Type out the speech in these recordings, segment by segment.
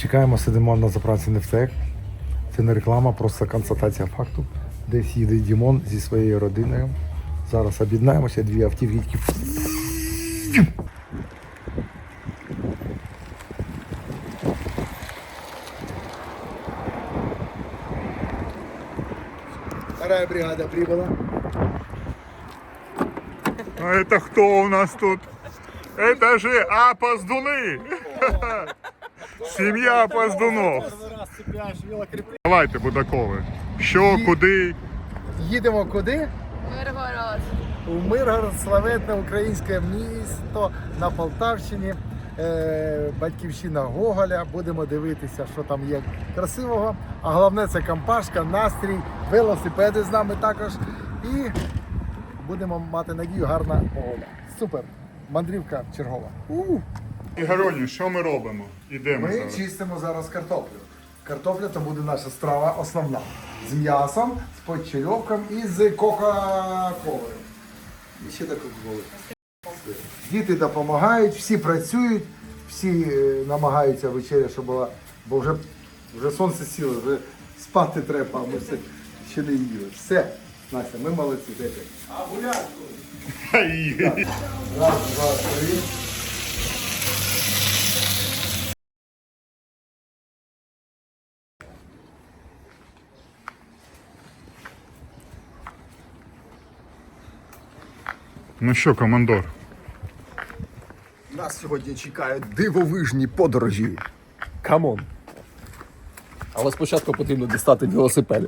Чекаємо, сидимо на заправці Нефтек. Це не реклама, просто констатація факту. Десь їде Дімон зі своєю родиною. Зараз об'єднаємося, дві автівки. такі Вторая бригада прибыла. А это кто у нас тут? Это же опоздуны! Сім'я опоздунов. Давайте, Будакови. Що, куди? Їдемо куди? Миргород. У Миргород, славетне українське місто на Полтавщині. Е, батьківщина Гоголя. Будемо дивитися, що там є красивого. А головне це компашка, настрій, велосипеди з нами також. І будемо мати надію, гарна погода. Супер! Мандрівка чергова. У! Ігороні, що ми робимо? Ідемо Ми зараз. чистимо зараз картоплю. Картопля то буде наша страва основна. З м'ясом, з подчерьовком і з кока-колою. І ще до кока-коли. Діти допомагають, всі працюють, всі е, намагаються вечеря, щоб була, бо вже, вже сонце сіло, вже спати треба, а ми все ще не їли. Все, Настя, ми молодці. Дайте. Ай. Раз, два, три. Ну що, командор? Нас сьогодні чекають дивовижні подорожі. Камон. Але спочатку потрібно дістати велосипеди.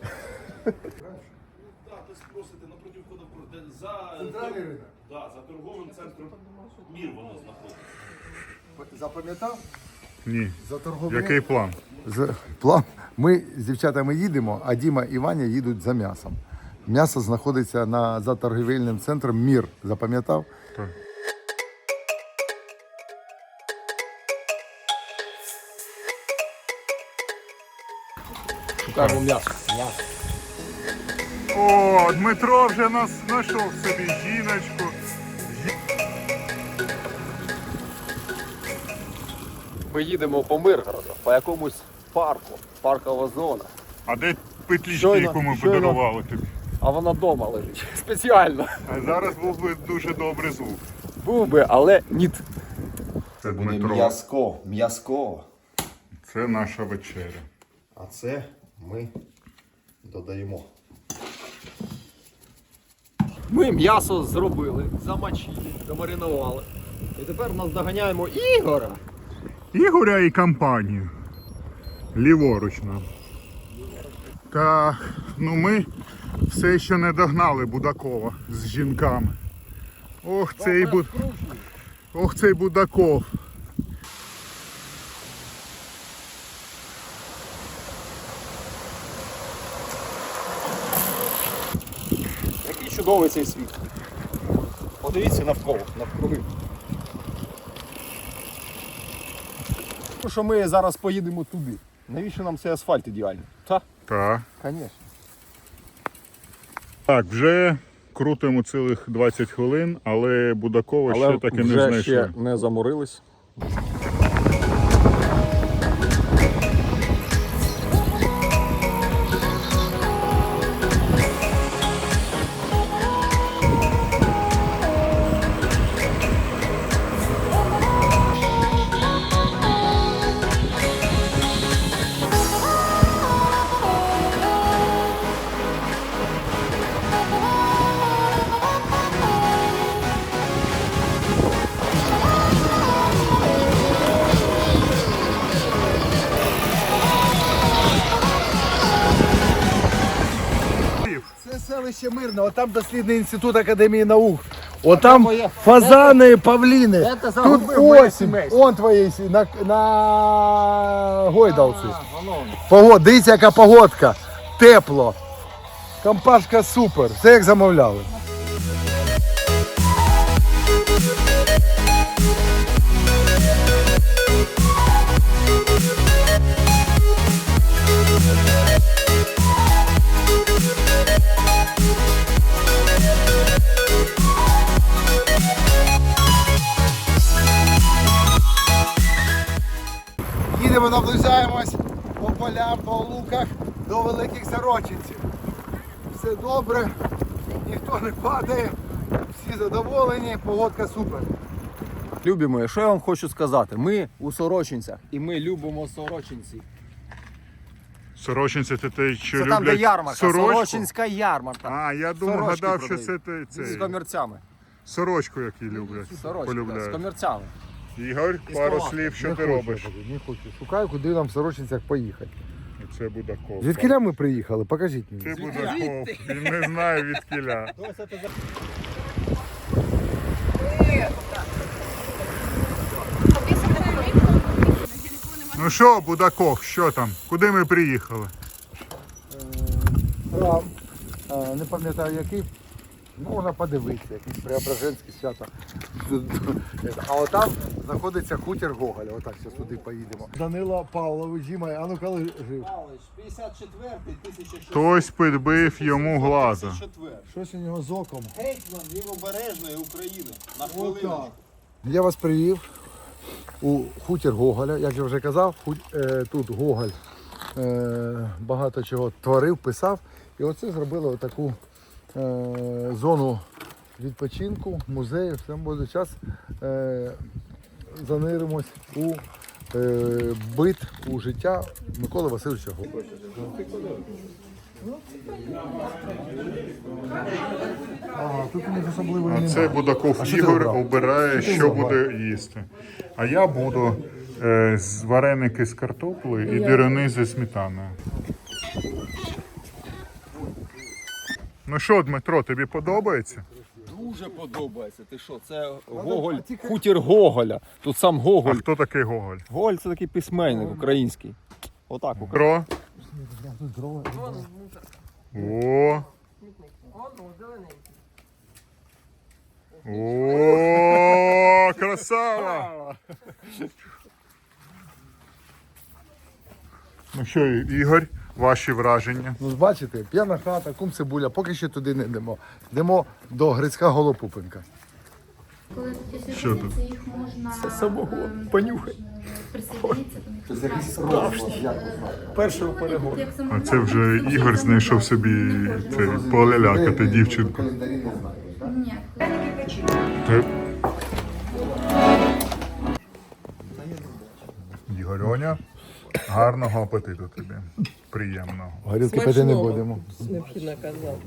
Центральний ринок. Да, за торговим центром мір воно знаходиться. Запам'ятав? Ні. За торговий Який план? З- План. Ми з дівчатами їдемо, а Діма і Ваня їдуть за м'ясом. М'ясо знаходиться на, за торгівельним центром Мір. Запам'ятав? Так. Шукаємо м'ясо. М'ясо. О, Дмитро вже нас знайшов собі жіночку. Ми їдемо по Миргороду, по якомусь парку, паркова зона. А де петлічки, Щойно- яку ми щойно. подарували тобі? А вона вдома лежить. Спеціально. А зараз був би дуже добрий звук. Був би, але ні. Це Буде Дмитро. м'язко, м'язко. Це наша вечеря. А це ми додаємо. Ми м'ясо зробили, замочили, замаринували. І тепер нас доганяємо Ігора. Ігоря і компанію. Ліворуч нам. Так, ну ми все ще не догнали Будакова з жінками. Ох, цей буд... Ох, цей Будаков. Який чудовий цей світ. Подивіться навколо, навкруги. Ну, що ми зараз поїдемо туди. Навіщо нам цей асфальт ідеальний? Та, Так. звісно. Так, вже крутимо цілих 20 хвилин, але Будакова Але ще так і не вже знайшли. ще не заморились. Селище Мирне, отам дослідний інститут Академії наук. Отам фазани, павліни. Це Тут загубив моє осінь. сімейство. Он твоє сі- на, на гойдалці. Погод, дивіться, яка погодка. Тепло. Компашка супер. Все як замовляли. Ніхто всі задоволені, погодка супер. Любі мої, що я вам хочу сказати? Ми у Сорочинцях і ми любимо Сорочинці. Сорочинці це те, що Це люблять там, де ярмарка, сорочку? Сорочинська ярмарка. А, я думав, Сорочки гадав, що продають. це те, З це комірцями. сорочку, які люблять, Сорочки, да, з полюбляють. комірцями. Ігор, пару слів, що ти робиш? Не хочу. Шукаю, куди нам в Сорочинцях поїхати. Це Будаков. Звідки ми приїхали? Покажіть мені. Це Будаков. Він не знає від кіля. Ну що, Будаков, що там? Куди ми приїхали? Храм, е, не пам'ятаю який, можна подивитися, якесь Преображенське свято. А отам знаходиться хутір Гоголя. Отак зараз туди поїдемо. Данила Павлович, Діма, а ну коли жив? 54-й, 1600. Хтось підбив йому глаза. Щось у нього з оком. Гетьман Лівобережної України. На Отак. Я вас привів у хутір Гоголя. Як я вже казав, е, тут Гоголь е, багато чого творив, писав. І оце зробили таку е, зону відпочинку, музею. Все буде час е, заниримось у е, бит, у життя Миколи Васильовича Гоголя. А, тут у них особливої А це Будаков Ігор обирає, Що буде їсти. А я буду е, з вареники з картоплею і дирини зі сметаною. Ну що, Дмитро, тобі подобається? Дуже подобається. Ти що, це Гоголь, хутір Гоголя. Тут сам А Гоголь. хто такий Гоголь? Гоголь це такий письменник український. Отак. Дмитро? О! О, красава! Ну що, Ігор, ваші враження? Ну, бачите, п'яна хата, кум цибуля, поки що туди не йдемо. Йдемо до Грицька Голопупенка. Коли після Що тут? їх можна Це самогон, ем, понюхай. присоединитися них. Першого перегону. Як А це вже Ігор знайшов собі цей, полялякати дівчинку. Календарі не знаєш, так? Ні. Ти... Ігорьоня, гарного апетиту тобі. Приємного. Горілки пити не будемо. Необхідно казати.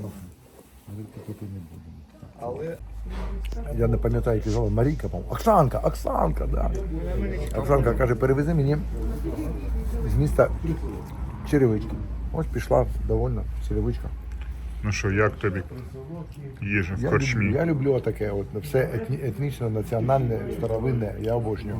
Але я не пам'ятаю, як звала Марійка, по Оксанка, Оксанка, да. Оксанка каже, перевези мені з міста черевички. Ось пішла довольна черевичка. Ну що, як тобі їжа в Я люблю, корчмі? я люблю таке, от все етні, етнічно, національне, старовинне, я обожнюю.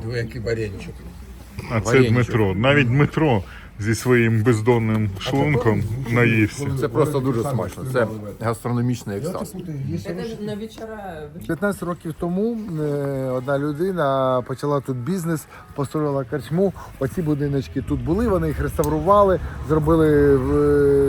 А це Дмитро. Навіть Дмитро зі своїм бездонним шлунком наївся. Це просто дуже смачно. Це гастрономічний екстаз. Це ж на вечора 15 років тому е, одна людина почала тут бізнес, построїла корчму. Оці будиночки тут були, вони їх реставрували, зробили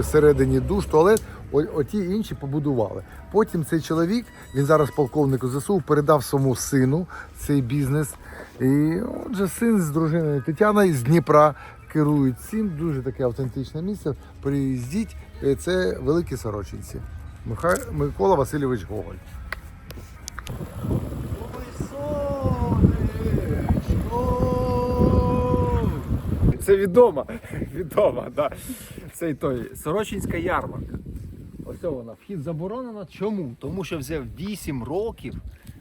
всередині душ, туалет. О- Оті інші побудували. Потім цей чоловік, він зараз полковник ЗСУ, передав своєму сину цей бізнес. І отже, син з дружиною Тетяною з Дніпра керують цим. Дуже таке автентичне місце. Приїздіть, Е, це великі сорочинці. Микола Васильович Гоголь. Це відомо. Відомо, да. Це й той Сорочинська ярмарка. Ось вона. Вхід заборонено. Чому? Тому що вже 8 років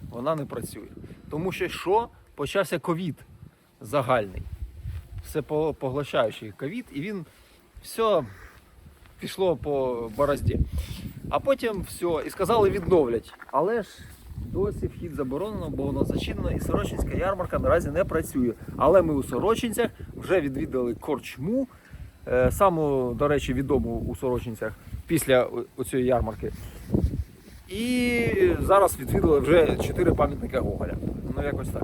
вона не працює. Тому що що? Почався ковід загальний. Все по- поглощаючий ковід, і він все пішло по борозді. А потім все, і сказали відновлять. Але ж досі вхід заборонено, бо воно зачинено, і Сорочинська ярмарка наразі не працює. Але ми у Сорочинцях вже відвідали корчму, е, саму, до речі, відому у Сорочинцях після цієї ярмарки. І зараз відвідали вже чотири пам'ятника Гоголя. Ну, якось так.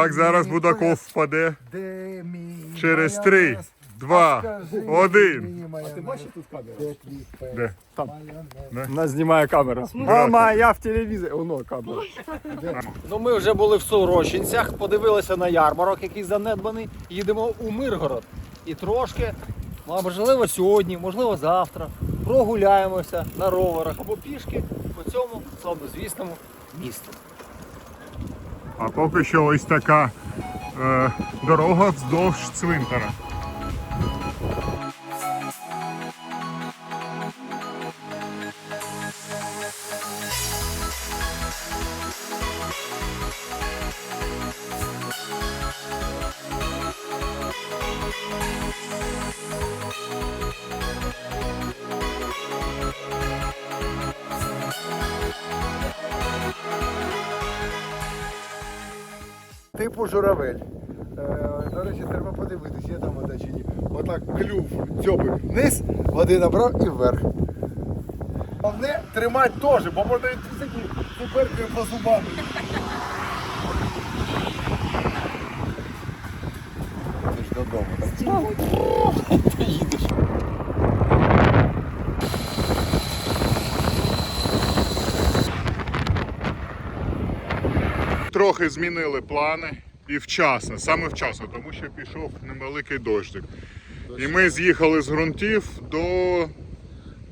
Так, зараз Будаков впаде. Через три, два, один. майонез, Ти бачиш тут камеру? де? Нас знімає камера. Мама, я в телевізорі. Воно камера. Ну ми вже були в Сорочинцях, подивилися на ярмарок, який занедбаний. Їдемо у Миргород. І трошки, а можливо, сьогодні, можливо, завтра прогуляємося на роверах або пішки по цьому славнозвісному місту. А поки що ось така е, дорога вздовж цвинтара. Типу журавель. Е, До речі, треба подивитись, є там вода чи ні. Отак клюв, дзьобик вниз, води набрав і вверх. Головне тримати теж, бо можна відпустити цукеркою по зубам. Ти ж додому, так? Трохи змінили плани і вчасно, саме вчасно, тому що пішов невеликий дощик. І ми з'їхали з ґрунтів до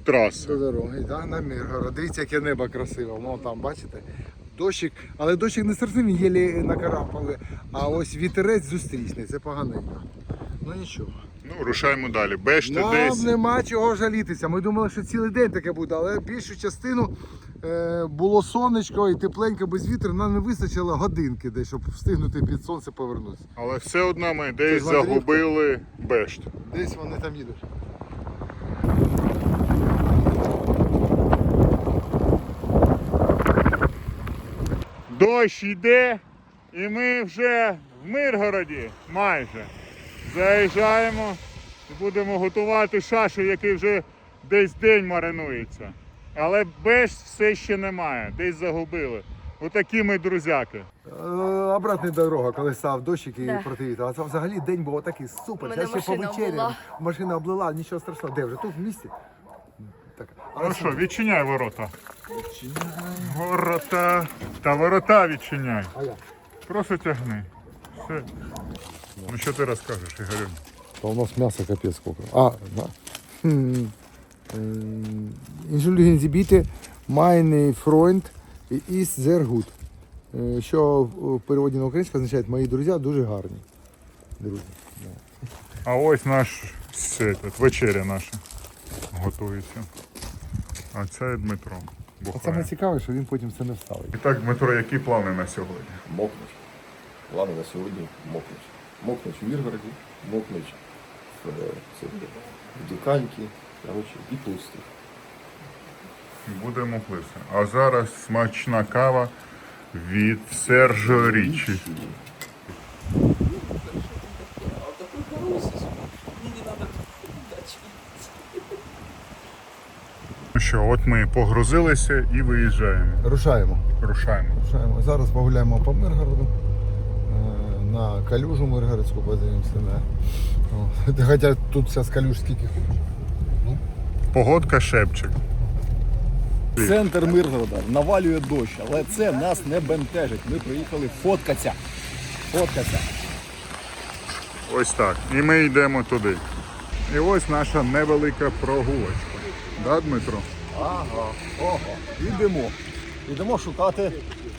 траси. До дороги, да, на Миргород. Дивіться, яке небо красиве. Вон там, бачите? Дощик, але дощик не серцевий, єлі накарапали, а ось вітерець зустрічний, це поганенько. Ну нічого. Ну, рушаємо далі. Беште Нам десь. нема чого жалітися. Ми думали, що цілий день таке буде, але більшу частину було сонечко і тепленько без вітру. Нам не вистачило годинки десь, щоб встигнути під сонце повернутися. Але все одно ми десь загубили бешт. Десь вони там їдуть. Дощ йде, і ми вже в Миргороді майже. Заїжджаємо і будемо готувати шашу, який вже десь день маринується. Але беш все ще немає, десь загубили. Отакі ми друзяки. Е, Обратна дорога, коли став дощик і Да. проти вітру. А це взагалі день був такий супер. Мене Я ще машина повечеряв. Машина облила, нічого страшного. Де вже? Тут в місті. Так. Ну що, відчиняй ворота. Ворота. Та ворота відчиняй. А я? Просто тягни. Все. Ну що ти розкажеш, Ігорю? А у нас м'ясо капець сколько. А, да. Entschuldigen Sie bitte, meine Freund ist sehr gut. Що в переводі на українську означає мої друзі дуже гарні. Друзі. А ось наш це, вечеря наша готується. А це Дмитро. А Бухає. саме цікаве, що він потім це не вставить. І так, Дмитро, які плани на сьогодні? мокнуть. Плани на сьогодні мокнуть. Мокнуть в Міргороді, мокнуть в, е, в Диканьки, коротше, і пусти. Будемо плисти. А зараз смачна кава від Сержо Річі. Ну що, от ми погрузилися і виїжджаємо. Рушаємо. Рушаємо. Рушаємо. Зараз погуляємо по Миргороду. е, На калюжу Миргородську подивимося. На... Хоча тут зараз калюж скільки хочеш. Погодка шепчик. Центр Миргорода навалює дощ, але це нас не бентежить. Ми приїхали фоткатися. Фоткатися. Ось так. І ми йдемо туди. І ось наша невелика прогулочка. Да, Дмитро? Ага, ого. Йдемо. Йдемо шукати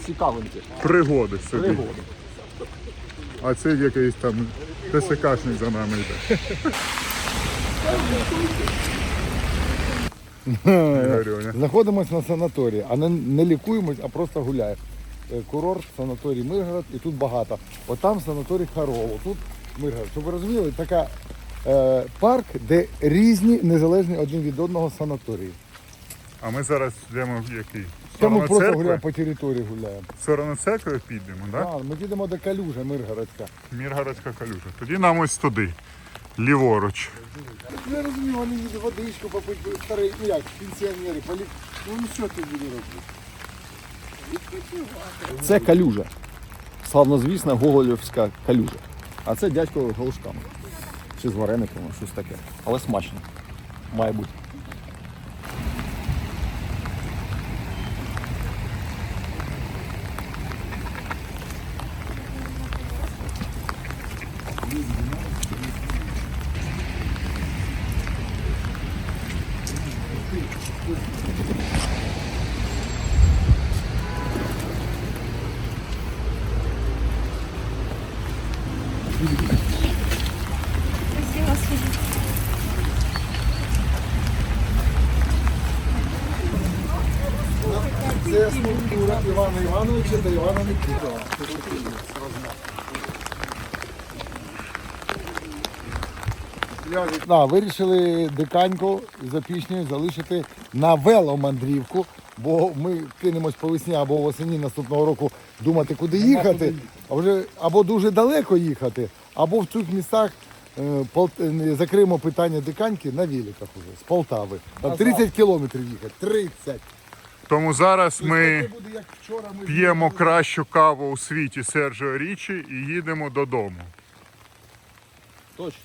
цікавинки. Пригоди собі. Пригоди. А це якийсь там ТСКшник за нами йде. Знаходимося на санаторії, а не, не лікуємось, а просто гуляємо. Е, Курорт, санаторій Миргород, і тут багато. От там санаторій Хароло, тут Миргород. Щоб ви розуміли, така е, парк, де різні незалежні один від одного санаторії. А ми зараз йдемо в який? В Тому сторону просто церкви? гуляємо по території гуляємо. В сторону церкви підемо, так? А, ми їдемо до Калюжа Миргородська. Міргородська калюжа. Тоді нам ось туди. Ліворуч. Я розумію, вони їдуть водичку попити, старий, ну як, пенсіонери, полі... Ну що ти буде робити? Це калюжа. славнозвісна Гоголівська калюжа. А це дядько галушками. Чи з варениками, щось таке. Але смачно. Має бути. Це скульптура Та Івана Микитова. Да, вирішили диканьку за піснею залишити на веломандрівку, бо ми кинемось по весні або восені наступного року думати, куди їхати, а вже або дуже далеко їхати, або в цих містах е, Пол- е, закриємо питання диканьки на великах уже з Полтави. Там 30 кілометрів їхати. 30. Тому зараз ми п'ємо кращу каву у світі Серджіо Річі і їдемо додому. Точно.